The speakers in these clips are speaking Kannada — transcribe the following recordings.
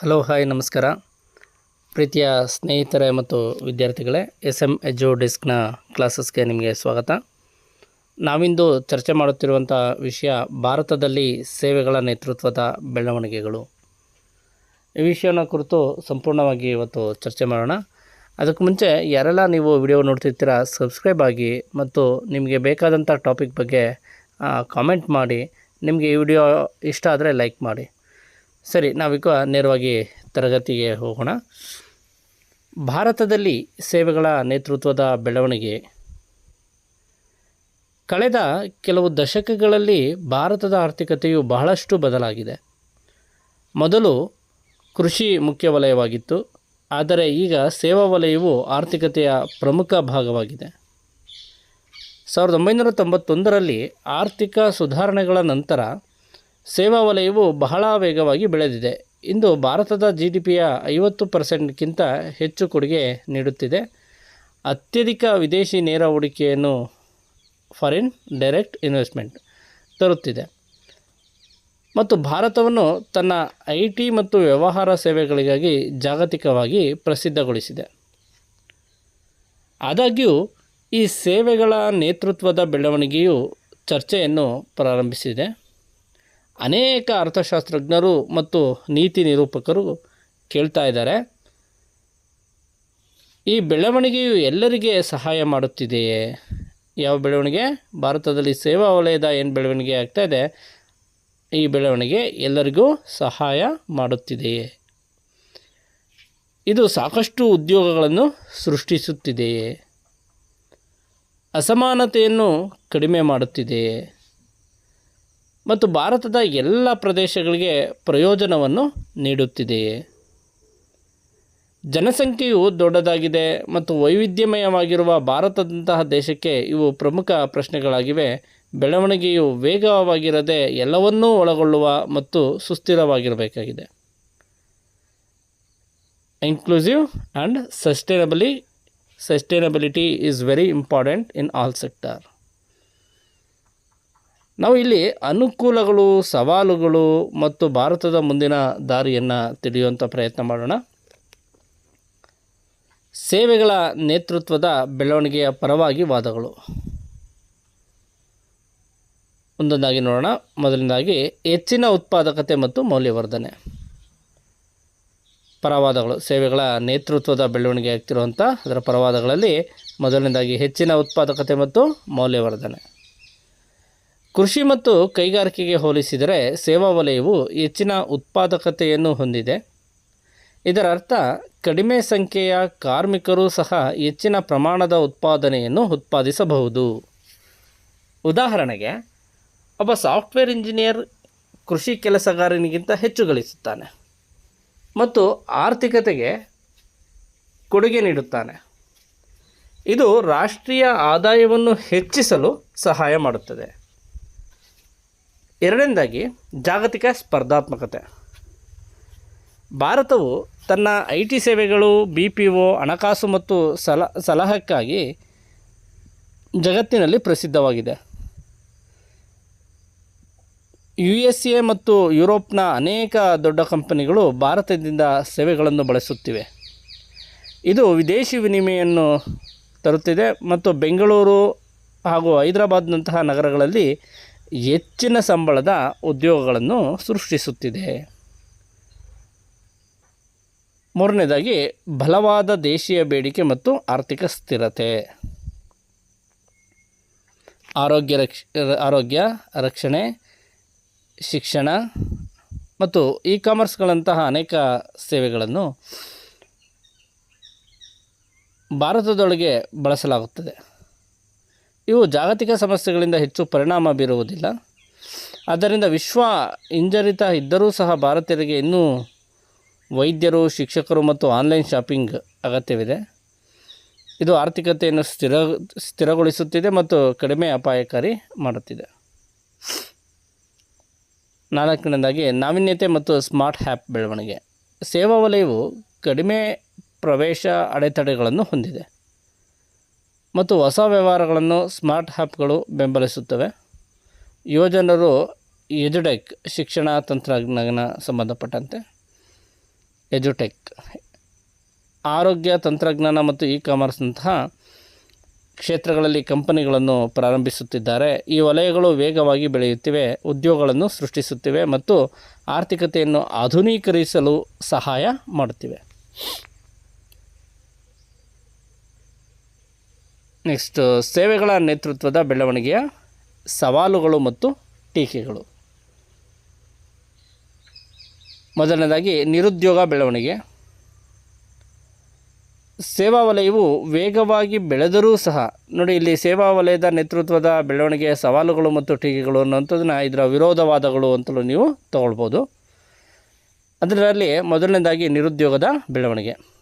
ಹಲೋ, ಹಾಯ್, ನಮಸ್ಕಾರ. ಪ್ರೀತಿಯ ಸ್ನೇಹಿತರೆ ಮತ್ತು ವಿದ್ಯಾರ್ಥಿಗಳೇ ಎಸ್ ಎಂ ಎಜು ಡೆಸ್ಕ್ನ ಕ್ಲಾಸಸ್ಗೆ ನಿಮಗೆ ಸ್ವಾಗತ. ನಾವಿಂದು ಚರ್ಚೆ ಮಾಡುತ್ತಿರುವಂಥ ವಿಷಯ ಭಾರತದಲ್ಲಿ ಸೇವೆಗಳ ನೇತೃತ್ವದ ಬೆಳವಣಿಗೆಗಳು. ಈ ವಿಷಯನ ಕುರಿತು ಸಂಪೂರ್ಣವಾಗಿ ಇವತ್ತು ಚರ್ಚೆ ಮಾಡೋಣ. ಅದಕ್ಕೆ ಮುಂಚೆ ಯಾರೆಲ್ಲ ನೀವು ವಿಡಿಯೋ ನೋಡ್ತಿರ್ತೀರ, ಸಬ್ಸ್ಕ್ರೈಬ್ ಆಗಿ ಮತ್ತು ನಿಮಗೆ ಬೇಕಾದಂಥ ಟಾಪಿಕ್ ಬಗ್ಗೆ ಕಾಮೆಂಟ್ ಮಾಡಿ, ನಿಮಗೆ ಈ ವಿಡಿಯೋ ಇಷ್ಟ ಆದರೆ ಲೈಕ್ ಮಾಡಿ. ಸರಿ, ನಾವೀಗ ನೇರವಾಗಿ ತರಗತಿಗೆ ಹೋಗೋಣ. ಭಾರತದಲ್ಲಿ ಸೇವೆಗಳ ನೇತೃತ್ವದ ಬೆಳವಣಿಗೆ. ಕಳೆದ ಕೆಲವು ದಶಕಗಳಲ್ಲಿ ಭಾರತದ ಆರ್ಥಿಕತೆಯು ಬಹಳಷ್ಟು ಬದಲಾಗಿದೆ. ಮೊದಲು ಕೃಷಿ ಮುಖ್ಯ ವಲಯವಾಗಿತ್ತು, ಆದರೆ ಈಗ ಸೇವಾ ವಲಯವು ಆರ್ಥಿಕತೆಯ ಪ್ರಮುಖ ಭಾಗವಾಗಿದೆ. ಸಾವಿರದ ಒಂಬೈನೂರ ತೊಂಬತ್ತೊಂದರಲ್ಲಿ ಆರ್ಥಿಕ ಸುಧಾರಣೆಗಳ ನಂತರ ಸೇವಾ ವಲಯವು ಬಹಳ ವೇಗವಾಗಿ ಬೆಳೆದಿದೆ. ಇಂದು ಭಾರತದ ಜಿ ಡಿ ಪಿಯ ಐವತ್ತು ಪರ್ಸೆಂಟ್ಗಿಂತ ಹೆಚ್ಚು ಕೊಡುಗೆ ನೀಡುತ್ತಿದೆ. ಅತ್ಯಧಿಕ ವಿದೇಶಿ ನೇರ ಹೂಡಿಕೆಯನ್ನು ಫಾರಿನ್ ಡೈರೆಕ್ಟ್ ಇನ್ವೆಸ್ಟ್ಮೆಂಟ್ ತರುತ್ತಿದೆ. ಮತ್ತು ಭಾರತವನ್ನು ತನ್ನ ಐ ಟಿ ಮತ್ತು ವ್ಯವಹಾರ ಸೇವೆಗಳಿಗಾಗಿ ಜಾಗತಿಕವಾಗಿ ಪ್ರಸಿದ್ಧಗೊಳಿಸಿದೆ. ಆದಾಗ್ಯೂ, ಈ ಸೇವೆಗಳ ನೇತೃತ್ವದ ಬೆಳವಣಿಗೆಯು ಚರ್ಚೆಯನ್ನು ಪ್ರಾರಂಭಿಸಿದೆ. ಅನೇಕ ಅರ್ಥಶಾಸ್ತ್ರಜ್ಞರು ಮತ್ತು ನೀತಿ ನಿರೂಪಕರು ಕೇಳ್ತಾ ಇದ್ದಾರೆ. ಈ ಬೆಳವಣಿಗೆಯು ಎಲ್ಲರಿಗೆ ಸಹಾಯ ಮಾಡುತ್ತಿದೆಯೇ? ಯಾವ ಬೆಳವಣಿಗೆ? ಭಾರತದಲ್ಲಿ ಸೇವಾ ವಲಯದ ಏನು ಬೆಳವಣಿಗೆ ಆಗ್ತಾ ಇದೆ? ಈ ಬೆಳವಣಿಗೆ ಎಲ್ಲರಿಗೂ ಸಹಾಯ ಮಾಡುತ್ತಿದೆಯೇ? ಇದು ಸಾಕಷ್ಟು ಉದ್ಯೋಗಗಳನ್ನು ಸೃಷ್ಟಿಸುತ್ತಿದೆಯೇ? ಅಸಮಾನತೆಯನ್ನು ಕಡಿಮೆ ಮಾಡುತ್ತಿದೆಯೇ? ಮತ್ತು ಭಾರತದ ಎಲ್ಲ ಪ್ರದೇಶಗಳಿಗೆ ಪ್ರಯೋಜನವನ್ನು ನೀಡುತ್ತಿದೆಯೇ ಜನಸಂಖ್ಯೆಯು ದೊಡ್ಡದಾಗಿದೆ ಮತ್ತು ವೈವಿಧ್ಯಮಯವಾಗಿರುವ ಭಾರತದಂತಹ ದೇಶಕ್ಕೆ ಇವು ಪ್ರಮುಖ ಪ್ರಶ್ನೆಗಳಾಗಿವೆ. ಬೆಳವಣಿಗೆಯು ವೇಗವಾಗಿರದೆ ಎಲ್ಲವನ್ನೂ ಒಳಗೊಳ್ಳುವ ಮತ್ತು ಸುಸ್ಥಿರವಾಗಿರಬೇಕಾಗಿದೆ. Inclusive and sustainably sustainability is very important in all sector ನಾವು ಇಲ್ಲಿ ಅನುಕೂಲಗಳು, ಸವಾಲುಗಳು ಮತ್ತು ಭಾರತದ ಮುಂದಿನ ದಾರಿಯನ್ನು ತಿಳಿಯುವಂಥ ಪ್ರಯತ್ನ ಮಾಡೋಣ. ಸೇವೆಗಳ ನೇತೃತ್ವದ ಬೆಳವಣಿಗೆಯ ಪರವಾಗಿ ವಾದಗಳು. ಒಂದೊಂದಾಗಿ ನೋಡೋಣ. ಮೊದಲನೇದಾಗಿ ಹೆಚ್ಚಿನ ಉತ್ಪಾದಕತೆ ಮತ್ತು ಮೌಲ್ಯವರ್ಧನೆ. ಪರವಾದಗಳು. ಸೇವೆಗಳ ನೇತೃತ್ವದ ಬೆಳವಣಿಗೆ ಆಗ್ತಿರುವಂಥ ಅದರ ಪರವಾದಗಳಲ್ಲಿ ಮೊದಲನೇದಾಗಿ ಹೆಚ್ಚಿನ ಉತ್ಪಾದಕತೆ ಮತ್ತು ಮೌಲ್ಯವರ್ಧನೆ. ಕೃಷಿ ಮತ್ತು ಕೈಗಾರಿಕೆಗೆ ಹೋಲಿಸಿದರೆ ಸೇವಾ ವಲಯವು ಹೆಚ್ಚಿನ ಉತ್ಪಾದಕತೆಯನ್ನು ಹೊಂದಿದೆ. ಇದರರ್ಥ, ಕಡಿಮೆ ಸಂಖ್ಯೆಯ ಕಾರ್ಮಿಕರು ಸಹ ಹೆಚ್ಚಿನ ಪ್ರಮಾಣದ ಉತ್ಪಾದನೆಯನ್ನು ಉತ್ಪಾದಿಸಬಹುದು. ಉದಾಹರಣೆಗೆ, ಒಬ್ಬ ಸಾಫ್ಟ್ವೇರ್ ಇಂಜಿನಿಯರ್ ಕೃಷಿ ಕೆಲಸಗಾರನಿಗಿಂತ ಹೆಚ್ಚು ಗಳಿಸುತ್ತಾನೆ ಮತ್ತು ಆರ್ಥಿಕತೆಗೆ ಕೊಡುಗೆ ನೀಡುತ್ತಾನೆ. ಇದು ರಾಷ್ಟ್ರೀಯ ಆದಾಯವನ್ನು ಹೆಚ್ಚಿಸಲು ಸಹಾಯ ಮಾಡುತ್ತದೆ. ಎರಡನೇದಾಗಿ ಜಾಗತಿಕ ಸ್ಪರ್ಧಾತ್ಮಕತೆ. ಭಾರತವು ತನ್ನ ಐ ಟಿ ಸೇವೆಗಳು, ಬಿ ಪಿ ಒ, ಹಣಕಾಸು ಮತ್ತು ಸಲ ಸಲಹಕ್ಕಾಗಿ ಜಗತ್ತಿನಲ್ಲಿ ಪ್ರಸಿದ್ಧವಾಗಿದೆ. ಯು ಎಸ್ ಎ ಮತ್ತು ಯುರೋಪ್ನ ಅನೇಕ ದೊಡ್ಡ ಕಂಪನಿಗಳು ಭಾರತದಿಂದ ಸೇವೆಗಳನ್ನು ಬಳಸುತ್ತಿವೆ. ಇದು ವಿದೇಶಿ ವಿನಿಮಯವನ್ನು ತರುತ್ತಿದೆ ಮತ್ತು ಬೆಂಗಳೂರು ಹಾಗೂ ಹೈದರಾಬಾದ್ನಂತಹ ನಗರಗಳಲ್ಲಿ ಹೆಚ್ಚಿನ ಸಂಬಳದ ಉದ್ಯೋಗಗಳನ್ನು ಸೃಷ್ಟಿಸುತ್ತಿದೆ. ಮೂರನೇದಾಗಿ, ಬಲವಾದ ದೇಶೀಯ ಬೇಡಿಕೆ ಮತ್ತು ಆರ್ಥಿಕ ಸ್ಥಿರತೆ. ಆರೋಗ್ಯ ರಕ್ಷ, ಆರೋಗ್ಯ ರಕ್ಷಣೆ, ಶಿಕ್ಷಣ ಮತ್ತು ಇ ಕಾಮರ್ಸ್ಗಳಂತಹ ಅನೇಕ ಸೇವೆಗಳನ್ನು ಭಾರತದೊಳಗೆ ಬಳಸಲಾಗುತ್ತದೆ. ಇವು ಜಾಗತಿಕ ಸಮಸ್ಯೆಗಳಿಂದ ಹೆಚ್ಚು ಪರಿಣಾಮ ಬೀರುವುದಿಲ್ಲ. ಆದ್ದರಿಂದ ವಿಶ್ವ ಹಿಂಜರಿತ ಇದ್ದರೂ ಸಹ ಭಾರತೀಯರಿಗೆ ಇನ್ನೂ ವೈದ್ಯರು, ಶಿಕ್ಷಕರು ಮತ್ತು ಆನ್ಲೈನ್ ಶಾಪಿಂಗ್ ಅಗತ್ಯವಿದೆ. ಇದು ಆರ್ಥಿಕತೆಯನ್ನು ಸ್ಥಿರ, ಸ್ಥಿರಗೊಳಿಸುತ್ತಿದೆ ಮತ್ತು ಕಡಿಮೆ ಅಪಾಯಕಾರಿ ಮಾಡುತ್ತಿದೆ. ನಾಲ್ಕನೇದಾಗಿ ನಾವೀನ್ಯತೆ ಮತ್ತು ಸ್ಮಾರ್ಟ್ ಹ್ಯಾಪ್ ಬೆಳವಣಿಗೆ. ಸೇವಾ ವಲಯವು ಕಡಿಮೆ ಪ್ರವೇಶ ಅಡೆತಡೆಗಳನ್ನು ಹೊಂದಿದೆ. ಮತ್ತು ಹೊಸ ವ್ಯವಹಾರಗಳನ್ನು ಸ್ಮಾರ್ಟ್ ಹ್ಯಾಪ್ಗಳು ಬೆಂಬಲಿಸುತ್ತವೆ. ಯುವಜನರು ಎಜುಟೆಕ್ ಶಿಕ್ಷಣ ತಂತ್ರಜ್ಞಾನ ಸಂಬಂಧಪಟ್ಟಂತೆ ಎಜುಟೆಕ್, ಆರೋಗ್ಯ ತಂತ್ರಜ್ಞಾನ ಮತ್ತು ಇ ಕಾಮರ್ಸ್ನಂತಹ ಕ್ಷೇತ್ರಗಳಲ್ಲಿ ಕಂಪನಿಗಳನ್ನು ಪ್ರಾರಂಭಿಸುತ್ತಿದ್ದಾರೆ. ಈ ವಲಯಗಳು ವೇಗವಾಗಿ ಬೆಳೆಯುತ್ತಿವೆ, ಉದ್ಯೋಗಗಳನ್ನು ಸೃಷ್ಟಿಸುತ್ತಿವೆ ಮತ್ತು ಆರ್ಥಿಕತೆಯನ್ನು ಆಧುನೀಕರಿಸಲು ಸಹಾಯ ಮಾಡುತ್ತಿವೆ. ನೆಕ್ಸ್ಟ್ ಸೇವೆಗಳ ನೇತೃತ್ವದ ಬೆಳವಣಿಗೆಯ ಸವಾಲುಗಳು ಮತ್ತು ಟೀಕೆಗಳು. ಮೊದಲನೇದಾಗಿ, ನಿರುದ್ಯೋಗ ಬೆಳವಣಿಗೆ. ಸೇವಾ ವಲಯವು ವೇಗವಾಗಿ ಬೆಳೆದರೂ ಸಹ, ನೋಡಿ ಇಲ್ಲಿ ಸೇವಾ ವಲಯದ ನೇತೃತ್ವದ ಬೆಳವಣಿಗೆಯ ಸವಾಲುಗಳು ಮತ್ತು ಟೀಕೆಗಳು ಅನ್ನೋಂಥದ್ದನ್ನ ಇದರ ವಿರೋಧವಾದಗಳು ಅಂತಲೂ ನೀವು ತಗೊಳ್ಬೋದು. ಅದರಲ್ಲಿ ಮೊದಲನೇದಾಗಿ ನಿರುದ್ಯೋಗದ ಬೆಳವಣಿಗೆ.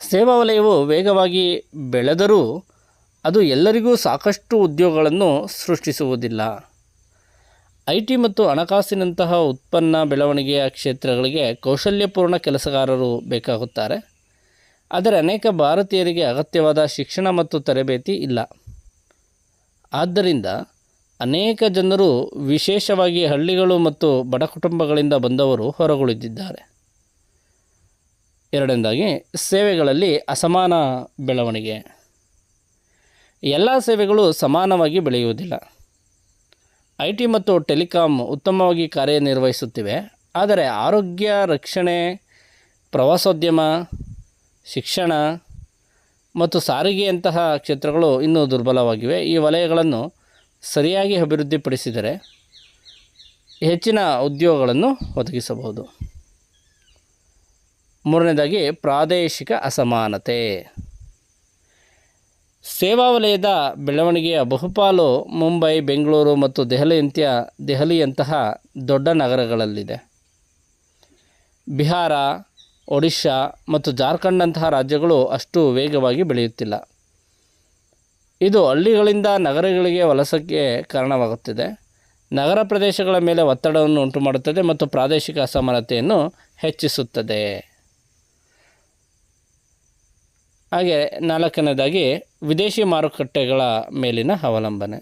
ಸೇವಾ ವಲಯವು ವೇಗವಾಗಿ ಬೆಳೆದರೂ ಅದು ಎಲ್ಲರಿಗೂ ಸಾಕಷ್ಟು ಉದ್ಯೋಗಗಳನ್ನು ಸೃಷ್ಟಿಸುವುದಿಲ್ಲ. ಐ ಟಿ ಮತ್ತು ಹಣಕಾಸಿನಂತಹ ಉತ್ಪನ್ನ ಬೆಳವಣಿಗೆಯ ಕ್ಷೇತ್ರಗಳಿಗೆ ಕೌಶಲ್ಯಪೂರ್ಣ ಕೆಲಸಗಾರರು ಬೇಕಾಗುತ್ತಾರೆ. ಆದರೆ ಅನೇಕ ಭಾರತೀಯರಿಗೆ ಅಗತ್ಯವಾದ ಶಿಕ್ಷಣ ಮತ್ತು ತರಬೇತಿ ಇಲ್ಲ. ಆದ್ದರಿಂದ ಅನೇಕ ಜನರು ವಿಶೇಷವಾಗಿ ಹಳ್ಳಿಗಳು ಮತ್ತು ಬಡ ಕುಟುಂಬಗಳಿಂದ ಬಂದವರು ಹೊರಗುಳಿದಿದ್ದಾರೆ. ಎರಡನೇದಾಗಿ ಸೇವೆಗಳಲ್ಲಿ ಅಸಮಾನ ಬೆಳವಣಿಗೆ. ಎಲ್ಲ ಸೇವೆಗಳು ಸಮಾನವಾಗಿ ಬೆಳೆಯುವುದಿಲ್ಲ. ಐ ಟಿ ಮತ್ತು ಟೆಲಿಕಾಂ ಉತ್ತಮವಾಗಿ ಕಾರ್ಯನಿರ್ವಹಿಸುತ್ತಿವೆ. ಆದರೆ ಆರೋಗ್ಯ, ರಕ್ಷಣೆ, ಪ್ರವಾಸೋದ್ಯಮ, ಶಿಕ್ಷಣ ಮತ್ತು ಸಾರಿಗೆಯಂತಹ ಕ್ಷೇತ್ರಗಳು ಇನ್ನೂ ದುರ್ಬಲವಾಗಿವೆ. ಈ ವಲಯಗಳನ್ನು ಸರಿಯಾಗಿ ಅಭಿವೃದ್ಧಿಪಡಿಸಿದರೆ ಹೆಚ್ಚಿನ ಉದ್ಯೋಗಗಳನ್ನು ಒದಗಿಸಬಹುದು. ಮೂರನೇದಾಗಿ ಪ್ರಾದೇಶಿಕ ಅಸಮಾನತೆ. ಸೇವಾ ವಲಯದ ಬೆಳವಣಿಗೆಯ ಬಹುಪಾಲು ಮುಂಬೈ, ಬೆಂಗಳೂರು ಮತ್ತು ದೆಹಲಿಯಂತ್ಯ, ದೆಹಲಿಯಂತಹ ದೊಡ್ಡ ನಗರಗಳಲ್ಲಿದೆ. ಬಿಹಾರ, ಒಡಿಶಾ ಮತ್ತು ಜಾರ್ಖಂಡ್ನಂತಹ ರಾಜ್ಯಗಳು ಅಷ್ಟು ವೇಗವಾಗಿ ಬೆಳೆಯುತ್ತಿಲ್ಲ. ಇದು ಹಳ್ಳಿಗಳಿಂದ ನಗರಗಳಿಗೆ ವಲಸಕ್ಕೆ ಕಾರಣವಾಗುತ್ತಿದೆ. ನಗರ ಪ್ರದೇಶಗಳ ಮೇಲೆ ಒತ್ತಡವನ್ನು ಉಂಟುಮಾಡುತ್ತದೆ ಮತ್ತು ಪ್ರಾದೇಶಿಕ ಅಸಮಾನತೆಯನ್ನು ಹೆಚ್ಚಿಸುತ್ತದೆ. ಹಾಗೆ ನಾಲ್ಕನೇದಾಗಿ ವಿದೇಶಿ ಮಾರುಕಟ್ಟೆಗಳ ಮೇಲಿನ ಅವಲಂಬನೆ.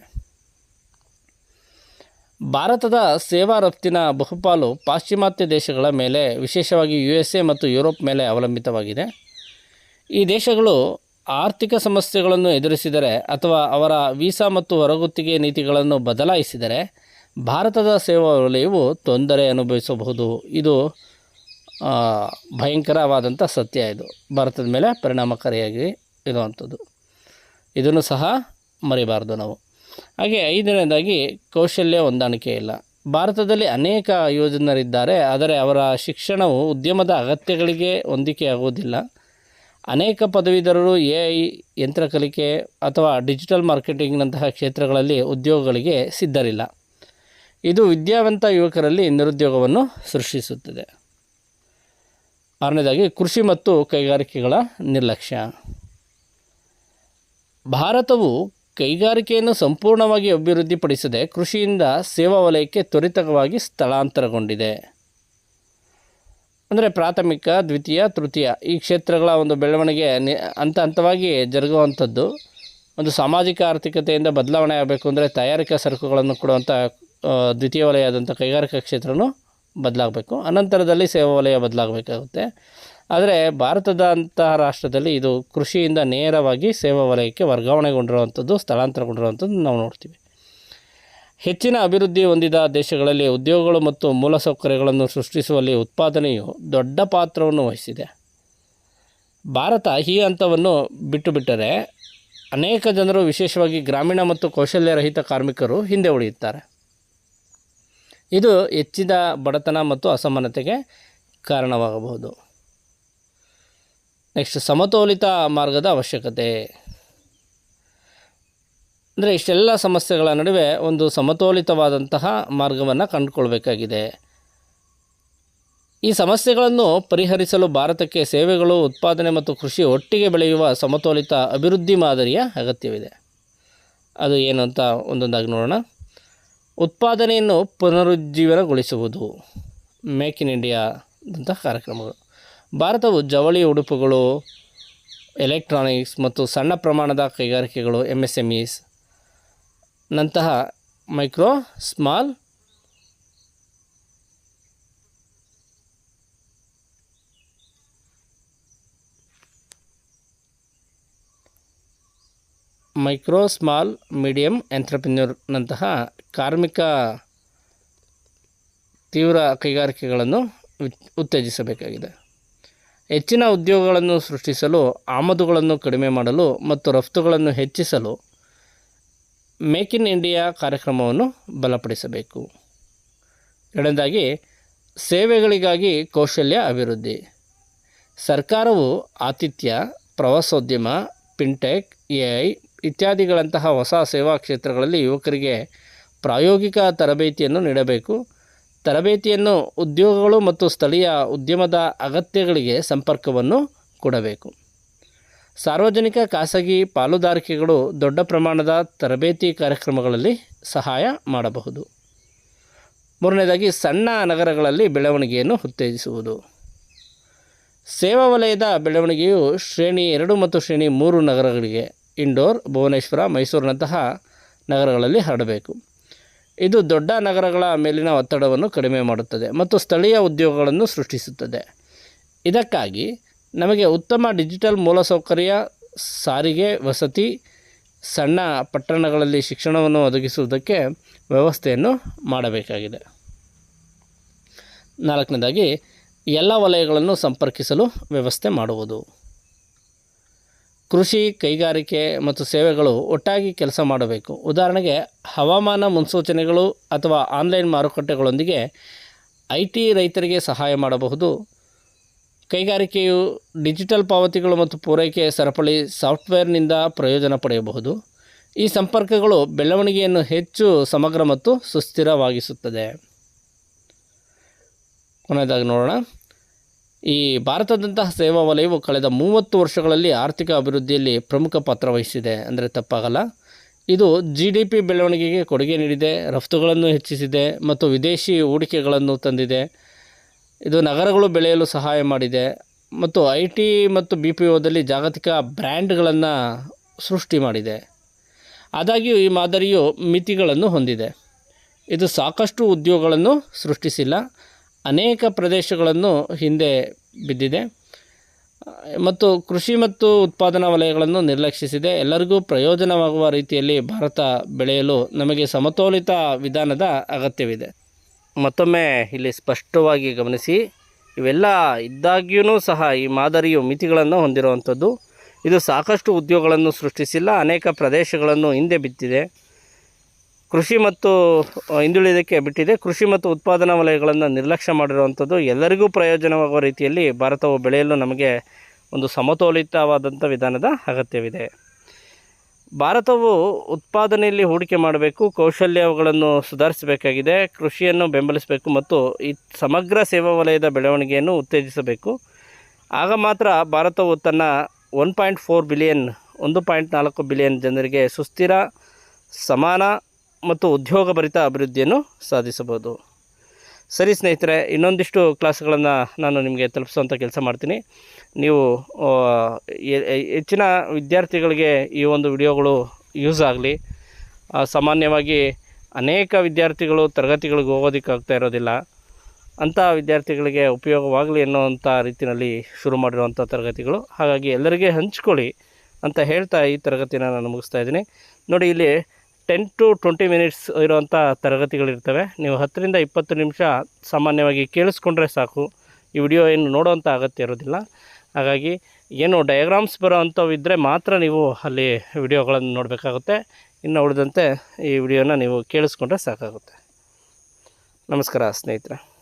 ಭಾರತದ ಸೇವಾ ರಫ್ತಿನ ಬಹುಪಾಲು ಪಾಶ್ಚಿಮಾತ್ಯ ದೇಶಗಳ ಮೇಲೆ, ವಿಶೇಷವಾಗಿ ಯು ಎಸ್ ಎ ಮತ್ತು ಯುರೋಪ್ ಮೇಲೆ ಅವಲಂಬಿತವಾಗಿದೆ. ಈ ದೇಶಗಳು ಆರ್ಥಿಕ ಸಮಸ್ಯೆಗಳನ್ನು ಎದುರಿಸಿದರೆ ಅಥವಾ ಅವರ ವೀಸಾ ಮತ್ತು ಹೊರಗುತ್ತಿಗೆ ನೀತಿಗಳನ್ನು ಬದಲಾಯಿಸಿದರೆ, ಭಾರತದ ಸೇವಾ ವಲಯವು ತೊಂದರೆ ಅನುಭವಿಸಬಹುದು. ಇದು ಭಯಂಕರವಾದಂಥ ಸತ್ಯ ಇದು. ಭಾರತದ ಮೇಲೆ ಪರಿಣಾಮಕಾರಿಯಾಗಿ ಇರುವಂಥದ್ದು. ಇದನ್ನು ಸಹ ಮರಿಬಾರ್ದು ನಾವು. ಹಾಗೆ ಐದನೇದಾಗಿ ಕೌಶಲ್ಯ ಹೊಂದಾಣಿಕೆ ಇಲ್ಲ. ಭಾರತದಲ್ಲಿ ಅನೇಕ ಯುವಜನರಿದ್ದಾರೆ ಆದರೆ ಅವರ ಶಿಕ್ಷಣವು ಉದ್ಯಮದ ಅಗತ್ಯಗಳಿಗೆ ಹೊಂದಿಕೆಯಾಗುವುದಿಲ್ಲ. ಅನೇಕ ಪದವೀಧರರು ಎ ಐ ಯಂತ್ರ ಕಲಿಕೆ ಅಥವಾ ಡಿಜಿಟಲ್ ಮಾರ್ಕೆಟಿಂಗ್ನಂತಹ ಕ್ಷೇತ್ರಗಳಲ್ಲಿ ಉದ್ಯೋಗಗಳಿಗೆ ಸಿದ್ಧರಿಲ್ಲ. ಇದು ವಿದ್ಯಾವಂತ ಯುವಕರಲ್ಲಿ ನಿರುದ್ಯೋಗವನ್ನು ಸೃಷ್ಟಿಸುತ್ತದೆ. ಆರನೇದಾಗಿ ಕೃಷಿ ಮತ್ತು ಕೈಗಾರಿಕೆಗಳ ನಿರ್ಲಕ್ಷ್ಯ. ಭಾರತವು ಕೈಗಾರಿಕೆಯನ್ನು ಸಂಪೂರ್ಣವಾಗಿ ಅಭಿವೃದ್ಧಿಪಡಿಸದೆ ಕೃಷಿಯಿಂದ ಸೇವಾ ವಲಯಕ್ಕೆ ತ್ವರಿತವಾಗಿ ಸ್ಥಳಾಂತರಗೊಂಡಿದೆ. ಅಂದರೆ ಪ್ರಾಥಮಿಕ, ದ್ವಿತೀಯ, ತೃತೀಯ ಈ ಕ್ಷೇತ್ರಗಳ ಒಂದು ಬೆಳವಣಿಗೆ ಹಂತ ಹಂತವಾಗಿ ಜರುಗುವಂಥದ್ದು. ಒಂದು ಸಾಮಾಜಿಕ ಆರ್ಥಿಕತೆಯಿಂದ ಬದಲಾವಣೆ ಆಗಬೇಕು ಅಂದರೆ ತಯಾರಿಕಾ ಸರಕುಗಳನ್ನು ಕೊಡುವಂಥ ದ್ವಿತೀಯ ವಲಯ ಆದಂಥ ಕೈಗಾರಿಕಾ ಕ್ಷೇತ್ರನೂ ಬದಲಾಗಬೇಕು. ಅನಂತರದಲ್ಲಿ ಸೇವಾ ವಲಯ ಬದಲಾಗಬೇಕಾಗುತ್ತೆ. ಆದರೆ ಭಾರತದ ಅಂತಹ ರಾಷ್ಟ್ರದಲ್ಲಿ ಇದು ಕೃಷಿಯಿಂದ ನೇರವಾಗಿ ಸೇವಾ ವಲಯಕ್ಕೆ ವರ್ಗಾವಣೆಗೊಂಡಿರುವಂಥದ್ದು, ಸ್ಥಳಾಂತರಗೊಂಡಿರುವಂಥದ್ದು ನಾವು ನೋಡ್ತೀವಿ. ಹೆಚ್ಚಿನ ಅಭಿವೃದ್ಧಿ ಹೊಂದಿದ ದೇಶಗಳಲ್ಲಿ ಉದ್ಯೋಗಗಳು ಮತ್ತು ಮೂಲಸೌಕರ್ಯಗಳನ್ನು ಸೃಷ್ಟಿಸುವಲ್ಲಿ ಉತ್ಪಾದನೆಯು ದೊಡ್ಡ ಪಾತ್ರವನ್ನು ವಹಿಸಿದೆ. ಭಾರತ ಈ ಹಂತವನ್ನು ಬಿಟ್ಟು ಬಿಟ್ಟರೆ ಅನೇಕ ಜನರು ವಿಶೇಷವಾಗಿ ಗ್ರಾಮೀಣ ಮತ್ತು ಕೌಶಲ್ಯರಹಿತ ಕಾರ್ಮಿಕರು ಹಿಂದೆ ಉಳಿಯುತ್ತಾರೆ. ಇದು ಹೆಚ್ಚಿದ ಬಡತನ ಮತ್ತು ಅಸಮಾನತೆಗೆ ಕಾರಣವಾಗಬಹುದು. ನೆಕ್ಸ್ಟ್ ಸಮತೋಲಿತ ಮಾರ್ಗದ ಅವಶ್ಯಕತೆ. ಅಂದರೆ ಇಷ್ಟೆಲ್ಲ ಸಮಸ್ಯೆಗಳ ನಡುವೆ ಒಂದು ಸಮತೋಲಿತವಾದಂತಹ ಮಾರ್ಗವನ್ನು ಕಂಡುಕೊಳ್ಬೇಕಾಗಿದೆ. ಈ ಸಮಸ್ಯೆಗಳನ್ನು ಪರಿಹರಿಸಲು ಭಾರತಕ್ಕೆ ಸೇವೆಗಳು, ಉತ್ಪಾದನೆ ಮತ್ತು ಕೃಷಿ ಒಟ್ಟಿಗೆ ಬೆಳೆಯುವ ಸಮತೋಲಿತ ಅಭಿವೃದ್ಧಿ ಮಾದರಿಯ ಅಗತ್ಯವಿದೆ. ಅದು ಏನು ಅಂತ ಒಂದೊಂದಾಗಿ ನೋಡೋಣ. ಉತ್ಪಾದನೆಯನ್ನು ಪುನರುಜ್ಜೀವನಗೊಳಿಸುವುದು. ಮೇಕ್ ಇನ್ ಇಂಡಿಯಾದಂತಹ ಕಾರ್ಯಕ್ರಮಗಳು. ಭಾರತವು ಜವಳಿ ಉಡುಪುಗಳು ಎಲೆಕ್ಟ್ರಾನಿಕ್ಸ್ ಮತ್ತು ಸಣ್ಣ ಪ್ರಮಾಣದ ಕೈಗಾರಿಕೆಗಳು ಎಂ ಎಸ್ ಎಂ ಇಸ್ ನಂತಹ micro small micro, small, medium ಎಂಟ್ರಪ್ರಿನ್ಯೂರ್ನಂತಹ ಕಾರ್ಮಿಕ ತೀವ್ರ ಕೈಗಾರಿಕೆಗಳನ್ನು ಉತ್- ಉತ್ತೇಜಿಸಬೇಕಾಗಿದೆ. ಹೆಚ್ಚಿನ ಉದ್ಯೋಗಗಳನ್ನು ಸೃಷ್ಟಿಸಲು, ಆಮದುಗಳನ್ನು ಕಡಿಮೆ ಮಾಡಲು ಮತ್ತು ರಫ್ತುಗಳನ್ನು ಹೆಚ್ಚಿಸಲು ಮೇಕ್ ಇನ್ ಇಂಡಿಯಾ ಕಾರ್ಯಕ್ರಮವನ್ನು ಬಲಪಡಿಸಬೇಕು. ಎರಡನೇದಾಗಿ, ಸೇವೆಗಳಿಗಾಗಿ ಕೌಶಲ್ಯ ಅಭಿವೃದ್ಧಿ. ಸರ್ಕಾರವು ಆತಿಥ್ಯ, ಪ್ರವಾಸೋದ್ಯಮ ಪಿಂಟೆಕ್ ಎ ಐ ಇತ್ಯಾದಿಗಳಂತಹ ಹೊಸ ಸೇವಾ ಕ್ಷೇತ್ರಗಳಲ್ಲಿ ಯುವಕರಿಗೆ ಪ್ರಾಯೋಗಿಕ ತರಬೇತಿಯನ್ನು ನೀಡಬೇಕು. ತರಬೇತಿಯನ್ನು ಉದ್ಯೋಗಗಳು ಮತ್ತು ಸ್ಥಳೀಯ ಉದ್ಯಮದ ಅಗತ್ಯಗಳಿಗೆ ಸಂಪರ್ಕವನ್ನು ಕೊಡಬೇಕು. ಸಾರ್ವಜನಿಕ ಖಾಸಗಿ ಪಾಲುದಾರಿಕೆಗಳು ದೊಡ್ಡ ಪ್ರಮಾಣದ ತರಬೇತಿ ಕಾರ್ಯಕ್ರಮಗಳಲ್ಲಿ ಸಹಾಯ ಮಾಡಬಹುದು. ಮೂರನೇದಾಗಿ, ಸಣ್ಣ ನಗರಗಳಲ್ಲಿ ಬೆಳವಣಿಗೆಯನ್ನು ಉತ್ತೇಜಿಸುವುದು. ಸೇವಾ ವಲಯದ ಬೆಳವಣಿಗೆಯು ಶ್ರೇಣಿ ಎರಡು ಮತ್ತು ಶ್ರೇಣಿ ಮೂರು ನಗರಗಳಿಗೆ ಇಂಡೋರ್, ಭುವನೇಶ್ವರ, ಮೈಸೂರಿನಂತಹ ನಗರಗಳಲ್ಲಿ ಹರಡಬೇಕು. ಇದು ದೊಡ್ಡ ನಗರಗಳ ಮೇಲಿನ ಒತ್ತಡವನ್ನು ಕಡಿಮೆ ಮಾಡುತ್ತದೆ ಮತ್ತು ಸ್ಥಳೀಯ ಉದ್ಯೋಗಗಳನ್ನು ಸೃಷ್ಟಿಸುತ್ತದೆ. ಇದಕ್ಕಾಗಿ ನಮಗೆ ಉತ್ತಮ ಡಿಜಿಟಲ್ ಮೂಲಸೌಕರ್ಯ, ಸಾರಿಗೆ ವಸತಿ, ಸಣ್ಣ ಪಟ್ಟಣಗಳಲ್ಲಿ ಶಿಕ್ಷಣವನ್ನು ಒದಗಿಸುವುದಕ್ಕೆ ವ್ಯವಸ್ಥೆಯನ್ನು ಮಾಡಬೇಕಾಗಿದೆ. ನಾಲ್ಕನೇದಾಗಿ, ಎಲ್ಲ ವಲಯಗಳನ್ನು ಸಂಪರ್ಕಿಸಲು ವ್ಯವಸ್ಥೆ ಮಾಡುವುದು. ಕೃಷಿ ಕೈಗಾರಿಕೆ ಮತ್ತು ಸೇವೆಗಳು ಒಟ್ಟಾಗಿ ಕೆಲಸ ಮಾಡಬೇಕು. ಉದಾಹರಣೆಗೆ ಹವಾಮಾನ ಮುನ್ಸೂಚನೆಗಳು ಅಥವಾ ಆನ್ಲೈನ್ ಮಾರುಕಟ್ಟೆಗಳೊಂದಿಗೆ ಐ ಟಿ ರೈತರಿಗೆ ಸಹಾಯ ಮಾಡಬಹುದು. ಕೈಗಾರಿಕೆಯು ಡಿಜಿಟಲ್ ಪಾವತಿಗಳು ಮತ್ತು ಪೂರೈಕೆ ಸರಪಳಿ ಸಾಫ್ಟ್ವೇರ್ನಿಂದ ಪ್ರಯೋಜನ ಪಡೆಯಬಹುದು. ಈ ಸಂಪರ್ಕಗಳು ಬೆಳವಣಿಗೆಯನ್ನು ಹೆಚ್ಚು ಸಮಗ್ರ ಮತ್ತು ಸುಸ್ಥಿರವಾಗಿಸುತ್ತದೆ. ಕೊನೆಯದಾಗಿ ನೋಡೋಣ. ಈ ಭಾರತದಂತಹ ಸೇವಾ ವಲಯವು ಕಳೆದ ಮೂವತ್ತು ವರ್ಷಗಳಲ್ಲಿ ಆರ್ಥಿಕ ಅಭಿವೃದ್ಧಿಯಲ್ಲಿ ಪ್ರಮುಖ ಪಾತ್ರ ವಹಿಸಿದೆ. ಅಂದರೆ ತಪ್ಪಾಗಲ್ಲ. ಇದು ಜಿ ಡಿ ಪಿ ಬೆಳವಣಿಗೆಗೆ ಕೊಡುಗೆ ನೀಡಿದೆ, ರಫ್ತುಗಳನ್ನು ಹೆಚ್ಚಿಸಿದೆ ಮತ್ತು ವಿದೇಶಿ ಹೂಡಿಕೆಗಳನ್ನು ತಂದಿದೆ. ಇದು ನಗರಗಳು ಬೆಳೆಯಲು ಸಹಾಯ ಮಾಡಿದೆ ಮತ್ತು ಐ ಟಿ ಮತ್ತು ಬಿ ಪಿ ಓದಲ್ಲಿ ಜಾಗತಿಕ ಬ್ರ್ಯಾಂಡ್ಗಳನ್ನು ಸೃಷ್ಟಿ ಮಾಡಿದೆ. ಆದಾಗ್ಯೂ ಈ ಮಾದರಿಯು ಮಿತಿಗಳನ್ನು ಹೊಂದಿದೆ. ಇದು ಸಾಕಷ್ಟು ಉದ್ಯೋಗಗಳನ್ನು ಸೃಷ್ಟಿಸಿಲ್ಲ. ಅನೇಕ ಪ್ರದೇಶಗಳನ್ನು ಹಿಂದೆ ಬಿದ್ದಿದೆ. ಮತ್ತು ಕೃಷಿ ಮತ್ತು ಉತ್ಪಾದನಾ ವಲಯಗಳನ್ನು ನಿರ್ಲಕ್ಷಿಸಿದೆ. ಎಲ್ಲರಿಗೂ ಪ್ರಯೋಜನವಾಗುವ ರೀತಿಯಲ್ಲಿ ಭಾರತ ಬೆಳೆಯಲು ನಮಗೆ ಸಮತೋಲಿತ ವಿಧಾನದ ಅಗತ್ಯವಿದೆ. ಮತ್ತೊಮ್ಮೆ ಇಲ್ಲಿ ಸ್ಪಷ್ಟವಾಗಿ ಗಮನಿಸಿ, ಇವೆಲ್ಲ ಇದ್ದಾಗ್ಯೂ ಸಹ ಈ ಮಾದರಿಯು ಮಿತಿಗಳನ್ನು ಹೊಂದಿರುವಂಥದ್ದು. ಇದು ಸಾಕಷ್ಟು ಉದ್ಯೋಗಗಳನ್ನು ಸೃಷ್ಟಿಸಿಲ್ಲ, ಅನೇಕ ಪ್ರದೇಶಗಳನ್ನು ಹಿಂದೆ ಬಿತ್ತಿದೆ. ಕೃಷಿ ಮತ್ತು ಹಿಂದುಳಿದಕ್ಕೆ ಬಿಟ್ಟಿದೆ. ಕೃಷಿ ಮತ್ತು ಉತ್ಪಾದನಾ ವಲಯಗಳನ್ನು ನಿರ್ಲಕ್ಷ್ಯ ಮಾಡಿರುವಂಥದ್ದು ಎಲ್ಲರಿಗೂ ಪ್ರಯೋಜನವಾಗುವ ರೀತಿಯಲ್ಲಿ ಭಾರತವು ಬೆಳೆಯಲು ನಮಗೆ ಒಂದು ಸಮತೋಲಿತವಾದಂಥ ವಿಧಾನದ ಅಗತ್ಯವಿದೆ. ಭಾರತವು ಉತ್ಪಾದನೆಯಲ್ಲಿ ಹೂಡಿಕೆ ಮಾಡಬೇಕು ಕೌಶಲ್ಯಗಳನ್ನು ಸುಧಾರಿಸಬೇಕಾಗಿದೆ, ಕೃಷಿಯನ್ನು ಬೆಂಬಲಿಸಬೇಕು ಮತ್ತು ಈ ಸಮಗ್ರ ಸೇವಾ ವಲಯದ ಬೆಳವಣಿಗೆಯನ್ನು ಉತ್ತೇಜಿಸಬೇಕು. ಆಗ ಮಾತ್ರ ಭಾರತವು ತನ್ನ ಒನ್ ಪಾಯಿಂಟ್ ಫೋರ್ ಬಿಲಿಯನ್, ಒಂದು ಪಾಯಿಂಟ್ ನಾಲ್ಕು ಬಿಲಿಯನ್ ಜನರಿಗೆ ಸುಸ್ಥಿರ, ಸಮಾನ ಮತ್ತು ಉದ್ಯೋಗಭರಿತ ಅಭಿವೃದ್ಧಿಯನ್ನು ಸಾಧಿಸಬಹುದು. ಸರಿ ಸ್ನೇಹಿತರೆ, ಇನ್ನೊಂದಿಷ್ಟು ಕ್ಲಾಸ್ಗಳನ್ನು ನಾನು ನಿಮಗೆ ತಲುಪಿಸುವಂಥ ಕೆಲಸ ಮಾಡ್ತೀನಿ. ನೀವು ಹೆಚ್ಚಿನ ವಿದ್ಯಾರ್ಥಿಗಳಿಗೆ ಈ ಒಂದು ವಿಡಿಯೋಗಳು ಯೂಸ್ ಆಗಲಿ. ಸಾಮಾನ್ಯವಾಗಿ ಅನೇಕ ವಿದ್ಯಾರ್ಥಿಗಳು ತರಗತಿಗಳಿಗೆ ಹೋಗೋದಕ್ಕಾಗ್ತಾ ಇರೋದಿಲ್ಲ. ಅಂಥ ವಿದ್ಯಾರ್ಥಿಗಳಿಗೆ ಉಪಯೋಗವಾಗಲಿ ಅನ್ನೋವಂಥ ರೀತಿಯಲ್ಲಿ ಶುರು ಮಾಡಿರುವಂಥ ತರಗತಿಗಳು. ಹಾಗಾಗಿ ಎಲ್ಲರಿಗೆ ಹಂಚ್ಕೊಳ್ಳಿ ಅಂತ ಹೇಳ್ತಾ ಈ ತರಗತಿನ ನಾನು ಮುಗಿಸ್ತಾ ಇದ್ದೀನಿ. ನೋಡಿ, ಇಲ್ಲಿ ಟೆನ್ ಟು ಟ್ವೆಂಟಿ ಮಿನಿಟ್ಸ್ ಇರುವಂಥ ತರಗತಿಗಳಿರ್ತವೆ. ನೀವು ಹತ್ತರಿಂದ ಇಪ್ಪತ್ತು ನಿಮಿಷ ಸಾಮಾನ್ಯವಾಗಿ ಕೇಳಿಸ್ಕೊಂಡ್ರೆ ಸಾಕು. ಈ ವಿಡಿಯೋ ಏನು ನೋಡೋವಂಥ ಅಗತ್ಯ ಇರೋದಿಲ್ಲ ಹಾಗಾಗಿ ಏನು ಡಯಾಗ್ರಾಮ್ಸ್ ಬರೋ ಮಾತ್ರ ನೀವು ಅಲ್ಲಿ ವಿಡಿಯೋಗಳನ್ನು ನೋಡಬೇಕಾಗುತ್ತೆ. ಇನ್ನು ಉಳಿದಂತೆ ಈ ವಿಡಿಯೋನ ನೀವು ಕೇಳಿಸ್ಕೊಂಡ್ರೆ ಸಾಕಾಗುತ್ತೆ. ನಮಸ್ಕಾರ ಸ್ನೇಹಿತರೆ.